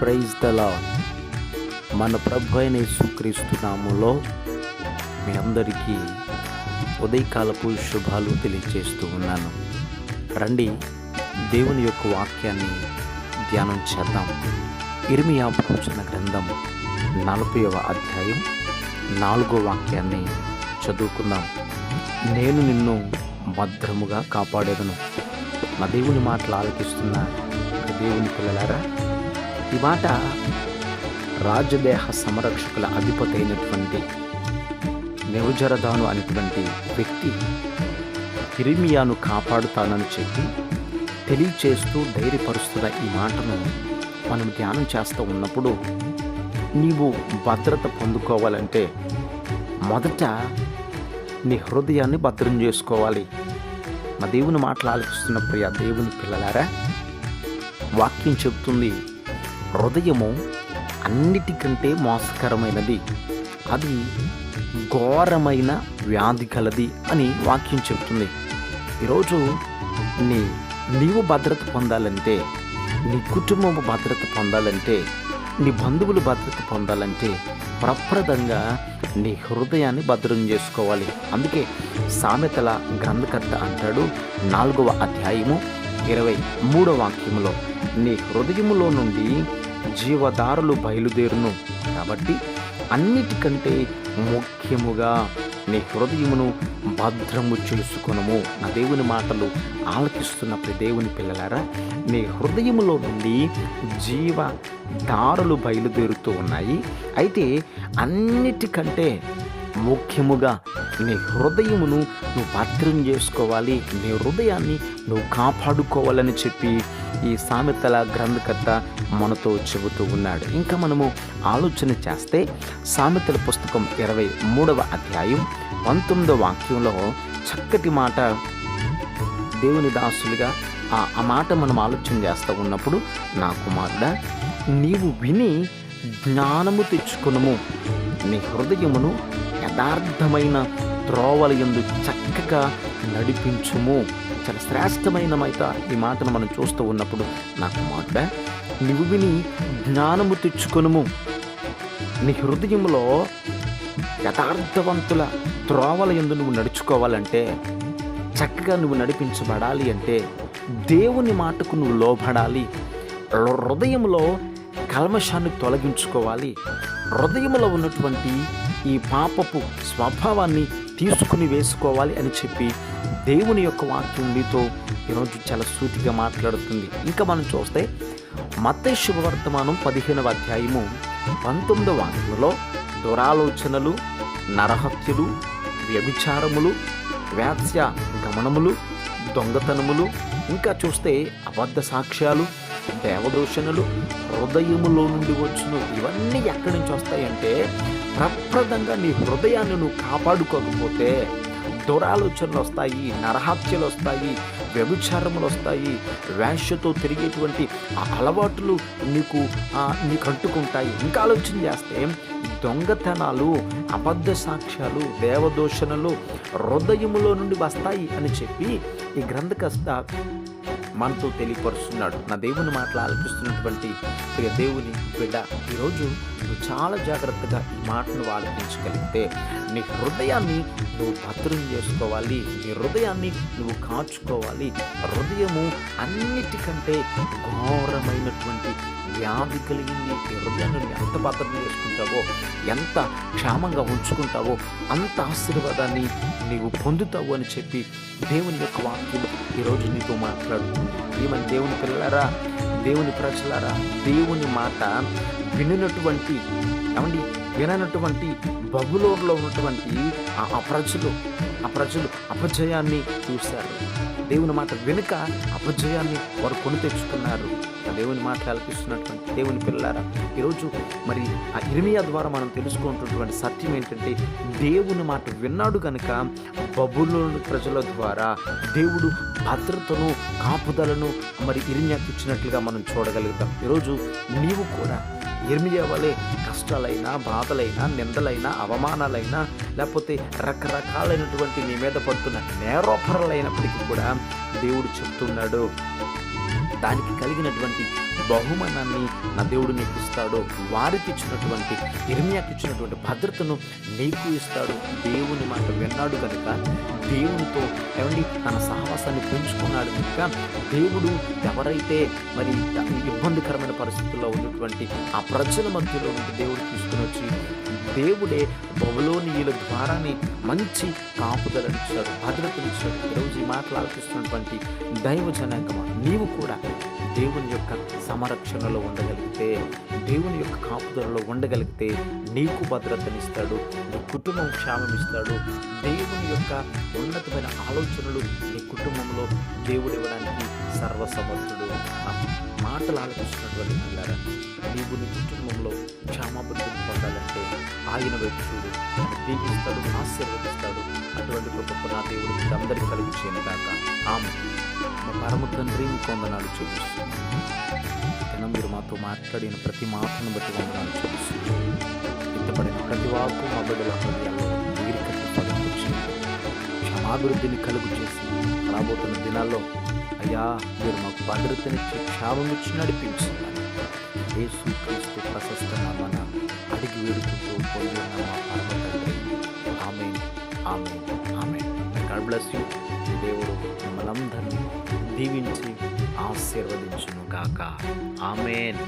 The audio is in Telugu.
ప్రైజ్ దలా మన ప్రభు అయిన యేసుక్రీస్తు నామంలో మీ అందరికీ ఉదయకాలపు శుభాలు తెలియజేస్తూ ఉన్నాను. రండి దేవుని యొక్క వాక్యాన్ని ధ్యానం చేద్దాం. ఇర్మియా ప్రవచన గ్రంథం నలభైవ అధ్యాయం నాలుగో వాక్యాన్ని చదువుకుందాం. నేను నిన్ను భద్రముగా కాపాడేదను. నా దేవుని మాటలు ఆలకిస్తున్న దేవుని పిల్లలారా ఈ మాట రాజదేహ సంరక్షకుల అధిపతి అయినటువంటి నెవజరదాను అనేటువంటి వ్యక్తి హిరిమియాను కాపాడుతానని చెప్పి తెలియచేస్తూ ధైర్యపరుస్తున్న ఈ మాటను మనం ధ్యానం చేస్తూ ఉన్నప్పుడు నీవు భద్రత పొందుకోవాలంటే మొదట నీ హృదయాన్ని భద్రం చేసుకోవాలి. మా దేవుని మాటలు ఆలకిస్తున్న ప్రియ దేవుని పిల్లలారా వాక్యం చెప్తుంది హృదయము అన్నిటికంటే మోసకరమైనది. అది ఘోరమైన వ్యాధి కలది అని వాక్యం చెప్తుంది. ఈరోజు నీ నీవు భద్రత పొందాలంటే నీ కుటుంబం భద్రత పొందాలంటే నీ బంధువులు భద్రత పొందాలంటే ప్రప్రదంగా నీ హృదయాన్ని భద్రం చేసుకోవాలి. అందుకే సామెతల గ్రంథకర్త అంటాడు నాలుగవ అధ్యాయము ఇరవై మూడవ వాక్యములో నీ హృదయములో నుండి జీవదారులు బయలుదేరును. కాబట్టి అన్నిటికంటే ముఖ్యముగా నీ హృదయమును భద్రము చేసుకొనము. నా దేవుని మాటలు ఆలకిస్తున్న ప్రతి దేవుని పిల్లలారా నీ హృదయములో నుండి జీవ దారులు బయలుదేరుతూ ఉన్నాయి. అయితే అన్నిటికంటే ముఖ్యముగా నీ హృదయమును నువ్వు భద్రం చేసుకోవాలి నీ హృదయాన్ని నువ్వు కాపాడుకోవాలని చెప్పి ఈ సామెతల గ్రంథకర్త మనతో చెబుతూ ఉన్నాడు. ఇంకా మనము ఆలోచన చేస్తే సామెతల పుస్తకం ఇరవై మూడవ అధ్యాయం పంతొమ్మిదవ వాక్యంలో చక్కటి మాట దేవుని దాసులుగా ఆ మాట మనం ఆలోచన చేస్తూ ఉన్నప్పుడు నా కుమారుడా నీవు విని జ్ఞానము తెచ్చుకునము. నీ హృదయమును యథార్థమైన త్రోవల ఎందు చక్కగా నడిపించుము. చాలా శ్రేష్టమైన ఈ మాటను మనం చూస్తూ ఉన్నప్పుడు నాకు మాట నువ్వు విని జ్ఞానము తెచ్చుకొనుము. నీ హృదయంలో యథార్థవంతుల త్రోవల ఎందు నువ్వు నడుచుకోవాలంటే చక్కగా నువ్వు నడిపించబడాలి అంటే దేవుని మాటకు నువ్వు లోబడాలి. హృదయంలో కల్మషాన్ని తొలగించుకోవాలి. హృదయంలో ఉన్నటువంటి ఈ పాపపు స్వభావాన్ని తీసుకుని వేసుకోవాలి అని చెప్పి దేవుని యొక్క వాక్యం మీతో ఈరోజు చాలా సూటిగా మాట్లాడుతుంది. ఇంకా మనం చూస్తే మత శుభవర్తమానం పదిహేనవ అధ్యాయము పంతొమ్మిదవ వాక్యంలో దురాలోచనలు నరహత్యలు వ్యభిచారములు వ్యాత్స్య గమనములు దొంగతనములు ఇంకా చూస్తే అబద్ధ సాక్ష్యాలు దేవదూషణలు హృదయములో నుండి వచ్చును. ఇవన్నీ ఎక్కడి నుంచి వస్తాయంటే ప్రప్రదంగా నీ హృదయాన్ని నువ్వు కాపాడుకోకపోతే దురాలోచనలు వస్తాయి నరహత్యలు వస్తాయి వ్యభిచారములు వస్తాయి వేషతో తిరిగేటువంటి అలవాట్లు నీకు నీకు అంటుకుంటాయి ఇంకా ఆలోచన చేస్తే దొంగతనాలు అబద్ధ సాక్ష్యాలు దేవదూషణలు హృదయములో నుండి వస్తాయి అని చెప్పి ఈ గ్రంథకర్త మనతో ఆలపిస్తున్నాడు నా దేవుని మాటలు ఆలపిస్తున్నటువంటి ప్రియ దేవుని బిడ్డ ఈరోజు నువ్వు చాలా జాగ్రత్తగా ఈ మాటను ఆలపించగలిగితే నీ హృదయాన్ని నువ్వు భద్రం చేసుకోవాలి నీ హృదయాన్ని నువ్వు కాచుకోవాలి. హృదయము అన్నిటికంటే ఘోరమైనటువంటి వ్యాధి కలిగింది. ఈ హృదయాన్ని ఎంత భద్రం చేసుకుంటావో ఎంత క్షేమంగా ఉంచుకుంటావో అంత ఆశీర్వాదాన్ని నీవు పొందుతావు అని చెప్పి దేవుని యొక్క వాక్యం ఈరోజు నీతో మాట్లాడుతుంది. ఏమని? దేవుని పిల్లరా దేవుని ప్రజలరా దేవుని మాట వినినటువంటి ఏమండి విననటువంటి బబులోన్లో ఉన్నటువంటి ఆ ఆ ప్రజలు ఆ ప్రజలు అపజయాన్ని చూశారు. దేవుని మాట వెనుక అపజయాన్ని వారు కొని తెచ్చుకున్నారు. ఆ దేవుని మాట ఆలపిస్తున్నటువంటి దేవుని పిల్లారా ఈరోజు మరి ఆ ఇర్మియా ద్వారా మనం తెలుసుకుంటున్నటువంటి సత్యం ఏంటంటే దేవుని మాట విన్నాడు కనుక బబులోని ప్రజల ద్వారా దేవుడు భద్రతను కాపుదలను మరి ఇరిమియాకి ఇచ్చినట్లుగా మనం చూడగలుగుతాం. ఈరోజు నీవు కూడా ఇర్మియా వలె కష్టాలైనా బాధలైనా నిందలైనా అవమానాలైనా లేకపోతే రకరకాలైనటువంటి నీ మీద పడుతున్న నేరోపరలైనప్పటికీ కూడా దేవుడు చెప్తున్నాడు. దానికి కలిగినటువంటి బహుమానాన్ని నా దేవుడు నీకు ఇస్తాడు వారికి ఇచ్చినటువంటి ఇర్మియాకి ఇచ్చినటువంటి భద్రతను నీకు ఇస్తాడు. దేవుని మాట విన్నాడు కనుక దేవునితో ఏమండి? తన సహవాసాన్ని పెంచుకున్నాడు కనుక దేవుడు ఎవరైతే మరి ఇబ్బందికరమైన పరిస్థితుల్లో ఉన్నటువంటి ఆ ప్రజల మధ్యలో ఉన్న దేవుడు తీసుకుని వచ్చి దేవుడే బబులోనియుల ద్వారానే మంచి కాపుదలనిచ్చాడు భద్రతనిచ్చాడు ఈరోజు ఈ మాటలు ఆలోచిస్తున్నటువంటి దైవ జనాంగమా నీవు కూడా దేవుని యొక్క సంరక్షణలో ఉండగలిగితే దేవుని యొక్క కాపుదలలో ఉండగలిగితే నీకు భద్రతనిస్తాడు నీ కుటుంబం క్షేమం ఇస్తాడు దేవుని యొక్క ఉన్నతమైన ఆలోచనలు నీ కుటుంబంలో దేవుడు ఇవ్వడానికి సర్వసమర్థుడు. ఆ మాటలు ఆలోచిస్తున్నటువంటి పిల్లారా నీవు నీ కుటుంబంలో క్షమాభివృద్ధిని పొందాలంటే ఆయన వైపు చూడు. దీవిస్తాడు ఆశీర్వదిస్తాడు. అటువంటి గొప్ప నా దేవుడు మీరందరికీ కలిగి చేయను కాక ఆమె మా పరమ తండ్రి కొందనాలు చూపిస్తున్నాను మీరు మాతో మాట్లాడిన ప్రతి మాటను బట్టి కొందనాలు చూపిస్తున్నాను ఎత్తపడిన ప్రతి వాకు మా బిడ్డల హృదయాల్లో మీరు కట్టి క్షమాభివృద్ధిని కలుగు చేసి రాబోతున్న దినాల్లో అయ్యా మీరు మాకు భద్రతనిచ్చి క్షేమం ఇచ్చి నడిపించాలి యేసు క్రీస్తు ప్రశస్త నామన అడిగి వేడుకుంటూ పోయి ఉన్న మా పరమ తండ్రి ఆమె ఆమె ఆమె గాడ్ బ్లెస్ యూ దేవుడు మిమ్మల్ని దీవించి ఆశీర్వదించును గాక ఆమెన్.